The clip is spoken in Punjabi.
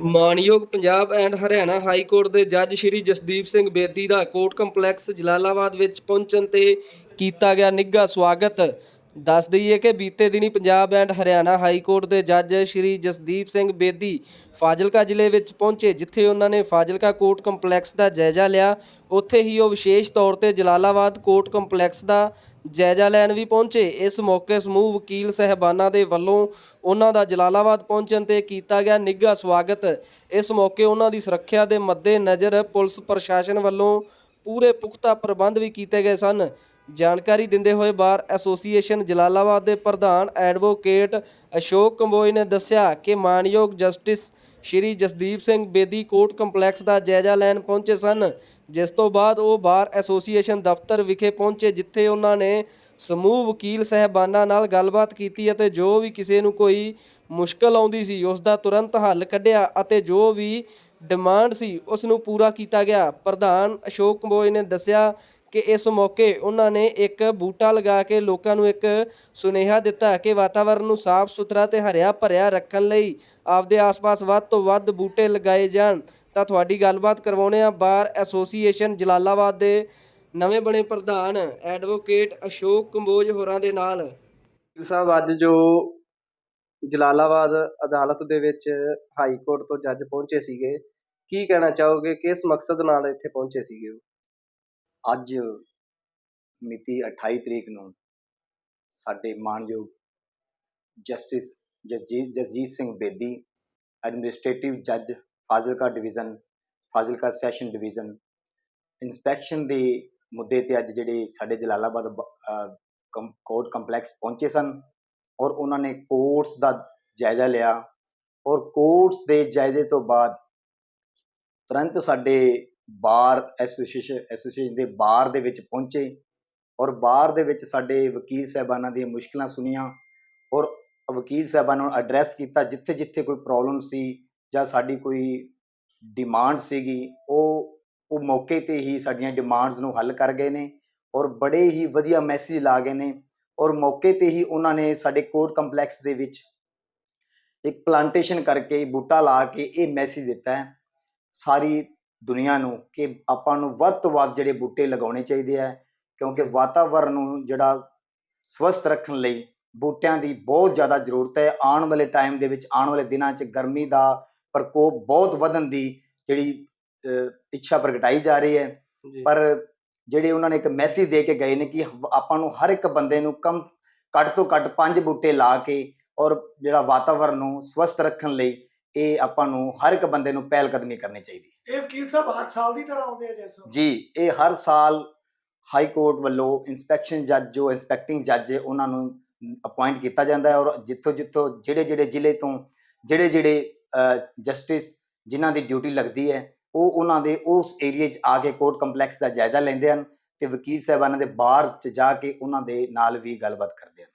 ਮਾਨਯੋਗ Punjab and Haryana high court ਦੇ ਜੱਜ ਸ਼੍ਰੀ ਜਸਦੀਪ ਸਿੰਘ ਬੇਦੀ ਦਾ ਕੋਰਟ ਕੰਪਲੈਕਸ ਜਲਾਲਾਬਾਦ ਵਿੱਚ ਪਹੁੰਚਣ ਤੇ ਕੀਤਾ ਗਿਆ ਨਿੱਘਾ ਸਵਾਗਤ। ਦੱਸ ਦਈਏ ਕਿ ਬੀਤੇ ਦਿਨੀ Punjab and Haryana high court ਦੇ ਜੱਜ ਸ਼੍ਰੀ ਜਸਦੀਪ ਸਿੰਘ ਬੇਦੀ ਫਾਜ਼ਿਲਕਾ ਜ਼ਿਲ੍ਹੇ ਵਿੱਚ ਪਹੁੰਚੇ, ਜਿੱਥੇ ਉਹਨਾਂ ਨੇ ਫਾਜ਼ਿਲਕਾ ਕੋਰਟ ਕੰਪਲੈਕਸ ਦਾ ਜਾਇਜ਼ਾ ਲਿਆ। ਉੱਥੇ ਹੀ ਉਹ ਵਿਸ਼ੇਸ਼ ਤੌਰ ਤੇ ਜਲਾਲਾਬਾਦ ਕੋਰਟ ਕੰਪਲੈਕਸ ਦਾ ਜਾਇਜ਼ਾ ਲੈਣ ਵੀ ਪਹੁੰਚੇ। ਇਸ ਮੌਕੇ ਸਮੂਹ ਵਕੀਲ ਸਹਿਬਾਨਾਂ ਦੇ ਵੱਲੋਂ ਉਹਨਾਂ ਦਾ ਜਲਾਲਾਬਾਦ ਪਹੁੰਚਣ ਤੇ ਕੀਤਾ ਗਿਆ ਨਿੱਘਾ ਸਵਾਗਤ। ਇਸ ਮੌਕੇ ਉਹਨਾਂ ਦੀ ਸੁਰੱਖਿਆ ਦੇ ਮੱਦੇ ਨਜ਼ਰ ਪੁਲਿਸ ਪ੍ਰਸ਼ਾਸਨ ਵੱਲੋਂ ਪੂਰੇ ਪੁਖਤਾ ਪ੍ਰਬੰਧ ਵੀ ਕੀਤੇ ਗਏ ਸਨ। ਜਾਣਕਾਰੀ ਦਿੰਦੇ ਹੋਏ ਬਾਰ ਐਸੋਸੀਏਸ਼ਨ ਜਲਾਲਾਬਾਦ ਦੇ ਪ੍ਰਧਾਨ ਐਡਵੋਕੇਟ ਅਸ਼ੋਕ ਕੰਬੋਜ ਨੇ ਦੱਸਿਆ ਕਿ ਮਾਨਯੋਗ justice Shri Jasdeep Singh Bedi court complex ਦਾ ਜਾਇਜ਼ਾ ਲੈਣ ਪਹੁੰਚੇ ਸਨ, ਜਿਸ ਤੋਂ ਬਾਅਦ ਉਹ ਬਾਰ ਐਸੋਸੀਏਸ਼ਨ ਦਫ਼ਤਰ ਵਿਖੇ ਪਹੁੰਚੇ, ਜਿੱਥੇ ਉਹਨਾਂ ਨੇ ਸਮੂਹ ਵਕੀਲ ਸਹਿਬਾਨਾਂ ਨਾਲ ਗੱਲਬਾਤ ਕੀਤੀ ਅਤੇ ਜੋ ਵੀ ਕਿਸੇ ਨੂੰ ਕੋਈ ਮੁਸ਼ਕਲ ਆਉਂਦੀ ਸੀ, ਉਸ ਦਾ ਤੁਰੰਤ ਹੱਲ ਕੱਢਿਆ ਅਤੇ ਜੋ ਵੀ ਡਿਮਾਂਡ ਸੀ, ਉਸ ਨੂੰ ਪੂਰਾ ਕੀਤਾ ਗਿਆ। ਪ੍ਰਧਾਨ ਅਸ਼ੋਕ ਕੰਬੋਜ ਨੇ ਦੱਸਿਆ ਕਿ ਇਸ ਮੌਕੇ ਉਹਨਾਂ ਨੇ ਇੱਕ ਬੂਟਾ ਲਗਾ ਕੇ ਲੋਕਾਂ ਨੂੰ ਇੱਕ ਸੁਨੇਹਾ ਦਿੱਤਾ ਕਿ ਵਾਤਾਵਰਣ ਨੂੰ ਸਾਫ਼ ਸੁਥਰਾ ਤੇ ਹਰਿਆ ਭਰਿਆ ਰੱਖਣ ਲਈ ਆਪਦੇ ਆਸ-ਪਾਸ ਵੱਧ ਤੋਂ ਵੱਧ ਬੂਟੇ ਲਗਾਏ ਜਾਣ। ਤਾਂ ਤੁਹਾਡੀ ਗੱਲਬਾਤ ਕਰਵਾਉਣੇ ਆ ਬਾਰ ਐਸੋਸੀਏਸ਼ਨ ਜਲਾਲਾਬਾਦ ਦੇ ਨਵੇਂ ਬਣੇ ਪ੍ਰਧਾਨ ਐਡਵੋਕੇਟ ਅਸ਼ੋਕ ਕੰਬੋਜ ਹੋਰਾਂ ਦੇ ਨਾਲ। ਸਾਹਿਬ, ਅੱਜ ਜੋ ਜਲਾਲਾਬਾਦ ਅਦਾਲਤ ਦੇ ਵਿੱਚ ਹਾਈ ਕੋਰਟ ਤੋਂ ਜੱਜ ਪਹੁੰਚੇ ਸੀਗੇ, ਕੀ ਕਹਿਣਾ ਚਾਹੋਗੇ? ਕਿਸ ਮਕਸਦ ਨਾਲ ਇੱਥੇ ਪਹੁੰਚੇ ਸੀਗੇ ਉਹ? ਅੱਜ ਮਿਤੀ 28 ਤਰੀਕ ਨੂੰ ਸਾਡੇ ਮਾਨਯੋਗ ਜਸਟਿਸ ਜਸਜੀਤ ਜਸਜੀਤ ਸਿੰਘ ਬੇਦੀ ਐਡਮਿਨਿਸਟ੍ਰੇਟਿਵ ਜੱਜ Fazilka division Fazilka session division inspection ਦੇ ਮੁੱਦੇ ਤੇ ਅੱਜ ਜਿਹੜੇ ਸਾਡੇ ਜਲਾਲਾਬਾਦ ਕੰ- ਕੋਰਟ ਕੰਪਲੈਕਸ ਪਹੁੰਚੇ ਸਨ ਔਰ ਉਹਨਾਂ ਨੇ ਕੋਰਟਸ ਦਾ ਜਾਇਜ਼ਾ ਲਿਆ ਔਰ ਕੋਰਟਸ ਦੇ ਜਾਇਜ਼ੇ ਤੋਂ ਬਾਅਦ ਤੁਰੰਤ ਸਾਡੇ ਬਾਰ ਐਸੋਸੀਏਸ਼ਨ ਐਸੋਸੀਏਸ਼ਨ ਦੇ ਬਾਰ ਦੇ ਵਿੱਚ ਪਹੁੰਚੇ ਔਰ ਬਾਰ ਦੇ ਵਿੱਚ ਸਾਡੇ ਵਕੀਲ ਸਾਹਿਬਾਨਾਂ ਦੀਆਂ ਮੁਸ਼ਕਲਾਂ ਸੁਣੀਆਂ ਔਰ ਵਕੀਲ ਸਾਹਿਬਾਨਾਂ ਨੂੰ ਐਡਰੈਸ ਕੀਤਾ ਜਿੱਥੇ ਜਿੱਥੇ ਕੋਈ ਪ੍ਰੋਬਲਮ ਸੀ ਜਾਂ ਸਾਡੀ ਕੋਈ ਡਿਮਾਂਡ ਸੀਗੀ, ਉਹ ਉਹ ਮੌਕੇ ਤੇ ਹੀ ਸਾਡੀਆਂ ਡਿਮਾਂਡਸ ਨੂੰ ਹੱਲ ਕਰ ਗਏ ਨੇ ਔਰ ਬੜੇ ਹੀ ਵਧੀਆ ਮੈਸੇਜ ਲਾ ਗਏ ਨੇ ਔਰ ਮੌਕੇ ਤੇ ਹੀ ਉਹਨਾਂ ਨੇ ਸਾਡੇ ਕੋਰਟ ਕੰਪਲੈਕਸ ਦੇ ਵਿੱਚ ਇੱਕ ਪਲਾਂਟੇਸ਼ਨ ਕਰਕੇ ਬੂਟਾ ਲਾ ਕੇ ਇਹ ਮੈਸੇਜ ਦਿੱਤਾ ਹੈ। ਸਾਰੀ ਦੁਨੀਆ ਨੂੰ ਕਿ ਆਪਾਂ ਨੂੰ ਵੱਧ ਤੋਂ ਵੱਧ ਜਿਹੜੇ ਬੂਟੇ ਲਗਾਉਣੇ ਚਾਹੀਦੇ ਆ ਕਿਉਂਕਿ ਵਾਤਾਵਰਣ ਨੂੰ ਜਿਹੜਾ ਸਵਸਥ ਰੱਖਣ ਲਈ ਬੂਟਿਆਂ ਦੀ ਬਹੁਤ ਜ਼ਿਆਦਾ ਜ਼ਰੂਰਤ ਹੈ। ਆਉਣ ਵਾਲੇ ਟਾਈਮ ਦੇ ਵਿੱਚ ਆਉਣ ਵਾਲੇ ਦਿਨਾਂ 'ਚ ਗਰਮੀ ਦਾ ਪ੍ਰਕੋਪ ਬਹੁਤ ਵਧਣ ਦੀ ਜਿਹੜੀ ਇੱਛਾ ਪ੍ਰਗਟਾਈ ਜਾ ਰਹੀ ਹੈ। ਪਰ ਜਿਹੜੇ ਉਹਨਾਂ ਨੇ ਇੱਕ ਮੈਸੇਜ ਦੇ ਕੇ ਗਏ ਨੇ ਕਿ ਆਪਾਂ ਨੂੰ ਹਰ ਇੱਕ ਬੰਦੇ ਨੂੰ ਕਮ ਘੱਟ ਤੋਂ ਘੱਟ ਪੰਜ ਬੂਟੇ ਲਾ ਕੇ ਔਰ ਜਿਹੜਾ ਵਾਤਾਵਰਣ ਨੂੰ ਸਵਸਥ ਰੱਖਣ ਲਈ ਇਹ ਆਪਾਂ ਨੂੰ ਹਰ ਇੱਕ ਬੰਦੇ ਨੂੰ ਪਹਿਲ ਕਦਮੀ ਕਰਨੀ ਚਾਹੀਦੀ ਹੈ। ਇਹ ਵਕੀਲ ਸਾਹਿਬ ਹਰ ਸਾਲ ਦੀ ਤਰ੍ਹਾਂ ਆਉਂਦੇ ਆ ਜੈਸਾ ਜੀ ਇਹ ਹਰ ਸਾਲ ਹਾਈ ਕੋਰਟ ਵੱਲੋਂ ਇਨਸਪੈਕਸ਼ਨ ਜੱਜ ਜੋ ਇਨਸਪੈਕਟਿੰਗ ਜੱਜ ਹੈ ਉਹਨਾਂ ਨੂੰ ਅਪਾਇੰਟ ਕੀਤਾ ਜਾਂਦਾ ਹੈ ਔਰ ਜਿੱਥੋਂ ਜਿੱਥੋਂ ਜਿਹੜੇ ਜਿਹੜੇ ਜ਼ਿਲ੍ਹੇ ਤੋਂ ਜਿਹੜੇ ਜਿਹੜੇ ਜਸਟਿਸ ਜਿਨ੍ਹਾਂ ਦੀ ਡਿਊਟੀ ਲੱਗਦੀ ਹੈ ਉਹ ਉਹਨਾਂ ਦੇ ਉਸ ਏਰੀਆ 'ਚ ਆ ਕੇ ਕੋਰਟ ਕੰਪਲੈਕਸ ਦਾ ਜਾਇਜ਼ਾ ਲੈਂਦੇ ਹਨ ਤੇ ਵਕੀਲ ਸਾਹਿਬਾਨਾਂ ਦੇ ਬਾਹਰ 'ਚ ਜਾ ਕੇ ਉਹਨਾਂ ਦੇ ਨਾਲ ਵੀ ਗੱਲਬਾਤ ਕਰਦੇ ਹਨ।